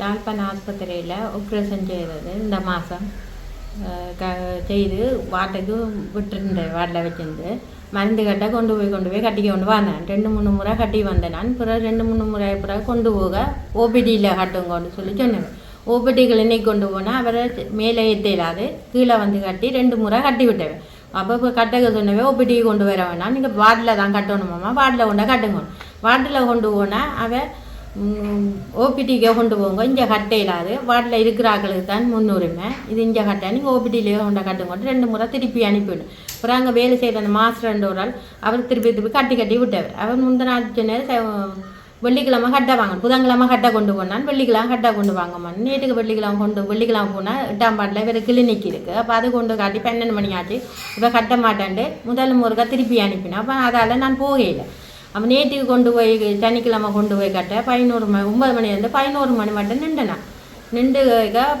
யாழ்ப்பாண ஆஸ்பத்திரியில் ஆப்ரேஷன் செய்கிறது இந்த மாதம் க செய்து வாட்டைக்கு விட்டுருந்தேன் வாட்டில் வச்சிருந்து மருந்து கட்ட கொண்டு போய் கொண்டு போய் கட்டிக்க கொண்டு வந்தேன். ரெண்டு மூணு முறை கட்டி வந்தேன் நான். பிறகு ரெண்டு மூணு முறை பிறகு கொண்டு போக ஓபிடியில் கட்டுங்கன்னு சொல்லி சொன்னேன். ஓபிடி கிளினிக் கொண்டு போனால் அவரை மேலே ஏற்ற இல்லாது கீழே வந்து கட்டி ரெண்டு முறை கட்டி விட்டேன். அப்போ இப்போ கட்டக சொன்னவே ஓபிடி கொண்டு வர வேணாம். நீங்கள் வார்டில் தான் கட்டணுமாம்மா. வார்டில் கொண்டா கட்டுங்க. வார்டில் கொண்டு போனால் அவன் ஓபிடிக்கே கொண்டு போங்க. இங்கே கட்டை இல்லாது வார்டில் இருக்கிறாக்களுக்கு தான் முன்னுரிமை. இது இங்கே கட்ட. நீங்கள் ஓபிடியிலே கொண்ட கொண்டு ரெண்டு முறை திருப்பி அனுப்பிவிடும் அப்புறம் அங்கே வேலை செய்கிற அந்த மாஸ்டர் ரெண்டு ஒரு ஆள் அவர் திருப்பி திருப்பி கட்டி கட்டி விட்டவர். அவர் முந்தின நாள் சொன்னார் வெள்ளிக்கிழமை கட்ட வாங்க. புதன்கிழமை கட்டை கொண்டு போனான். வெள்ளிக்கிழமை கட்ட கொண்டு வாங்கம்மா நேற்றுக்கு வெள்ளிக்கிழமை கொண்டு வெள்ளிக்கிழமை போனால் எட்டாம் பாட்டில் வேறு கிளினிக் இருக்குது அப்போ அது கொண்டு காட்டி பன்னெண்டு மணி ஆச்சு இப்போ கட்ட மாட்டேன்ட்டு முதல் முருகா திருப்பி அனுப்பினேன். அப்போ அதால் நான் போகல அப்போ நேற்றுக்கு கொண்டு போய் சனிக்கிழமை கொண்டு போய் கட்ட பதினோரு மணி ஒன்பது மணிலேருந்து பதினோரு மணி மட்டும் நின்றுனேன். நின்று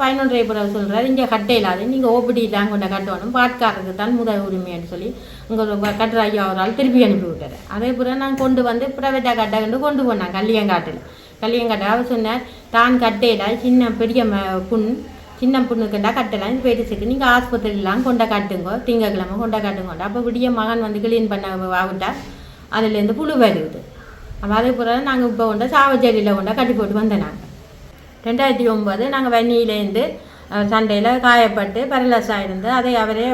பதினொன்றரை பிறகு சொல்கிறார் இங்கே கட்ட இல்லாது நீங்கள் தான் கொண்டு கட்டணும் பாட்காரருக்கு தான் முதல் உரிமைன்னு சொல்லி உங்கள் கட்டுற ஐயா ஒரு ஆள் திருப்பி அனுப்பி விட்டார். அதே பிறகு நான் கொண்டு வந்து ப்ரைவேட்டாக கட்டக்கண்டு கொண்டு போனேன் கல்லியங்காட்டில் கல்லியங்காட்டில் அவர் சொன்னார் தான் கட்டையில சின்ன பெரிய ம- புண் சின்ன புண்ணுக்குண்டா கட்டலாம் பெருசுக்கு நீங்கள் ஆஸ்பத்திரிலாம் கொண்ட காட்டுங்க திங்கக்கிழமை கொண்ட காட்டுங்கோண்டா அப்போ விடிய மகன் வந்து க்ளீன் பண்ண ஆகிட்டா அதுலேருந்து புழு வருது. அப்போ அதே போல் நாங்கள் இப்போ கொண்டா சாவச்சேரியில் கொண்டா கட்டி போட்டு வந்தேன் நாங்கள் ரெண்டாயிரத்தி ஒம்பது நாங்கள் வன்னியிலேருந்து சண்டையில் காயப்பட்டு பரலசாக இருந்து அதை அவரே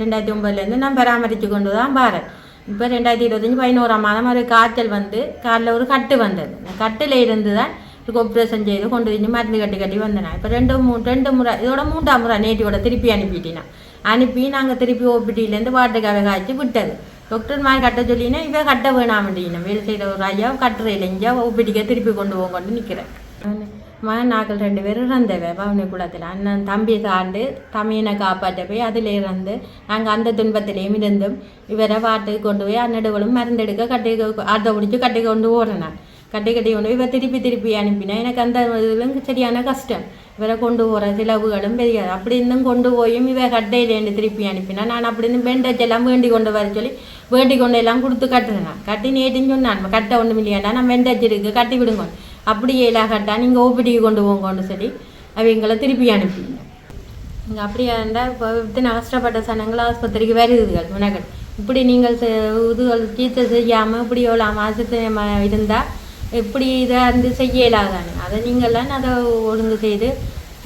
ரெண்டாயிரத்தி ஒம்பதுலேருந்து நான் பராமரித்து கொண்டு தான் பாரேன் இப்போ ரெண்டாயிரத்தி இருபத்தஞ்சி பதினோராம் மாதம் ஒரு காய்ச்சல் வந்து காலில் ஒரு கட்டு வந்தது. கட்டில் இருந்து தான் இதுக்கு ஆப்ரேஷன் செய்து கொண்டு வந்து மருந்து கட்டி கட்டி வந்தேன் இப்போ ரெண்டு மூ ரெண்டு முறை இதோட மூன்றாம் முறை நேட்டியோட திருப்பி அனுப்பிட்டேன் அனுப்பி நாங்கள் திருப்பி ஓபிடியிலேருந்து வாட்டுக்காக காய்ச்சி விட்டது. டாக்டர் மாதிரி கட்ட சொல்லினா இவ கட்ட வேணாம் அப்படின்னா வேலை செய்கிற ஒரு ஐயா கட்டுற இல்லைங்கயா ஓபிடிக்க திருப்பி கொண்டு போக கொண்டு நிற்கிறேன் மகன் நாக்கள் ரெண்டு பேரும் இறந்தவ பவனி குளத்தில் அண்ணன் தம்பி சாண்டு தம்பியனை காப்பாற்ற போய் அதில் இறந்து நாங்கள் அந்த துன்பத்திலையும் இருந்தும் இவரை வாட்டுக்கு கொண்டு போய் அன்னடுகளும் மருந்தெடுக்க கட்டி ஆட்டோ பிடிச்சி கட்டி கொண்டு ஓடுறேன் நான் கட்டி கட்டி கொண்டு போய் திருப்பி திருப்பி அனுப்பினா எனக்கு அந்த இதிலும் சரியான கஷ்டம். இவரை கொண்டு போகிற செலவுகளும் பெரிய அப்படி இருந்தும் கொண்டு போயும் இவ கட்டையிலேருந்து திருப்பி அனுப்பினா நான் அப்படி இருந்து பெண்டேஜ் எல்லாம் வேண்டி கொண்டு வர சொல்லி வேண்டி கொண்டு எல்லாம் கொடுத்து கட்டுறேன் கட்டி நேற்றுன்னு சொன்னான் கட்ட ஒன்றும் இல்லையாண்டா நான் பெண்டேஜ் கட்டி விடுங்க அப்படியே எல்லாம் கட்டா நீங்கள் ஓபிடிக்கு கொண்டு போங்கன்னு சொல்லி அவங்களை திருப்பி அனுப்பிங்க நீங்கள் அப்படியா இருந்தால் இப்போ இத்தனை கஷ்டப்பட்ட சனங்கள் ஆஸ்பத்திரிக்கு வருதுகள் முனகள் இப்படி நீங்கள் இது இதுகள் செய்யாமல் இப்படி எவ்வளோ மாசத்து இருந்தால் இப்படி இதாக இருந்து செய்யலாதானே அதை நீங்கள்லாம் அதை ஒழுங்கு செய்து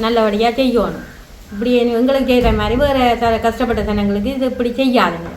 நல்லபடியாக செய்யணும். இப்படி எங்களுக்கு செய்கிற மாதிரி வேறு கஷ்டப்பட்ட ஜனங்களுக்கு இது இப்படி செய்யாதுங்க.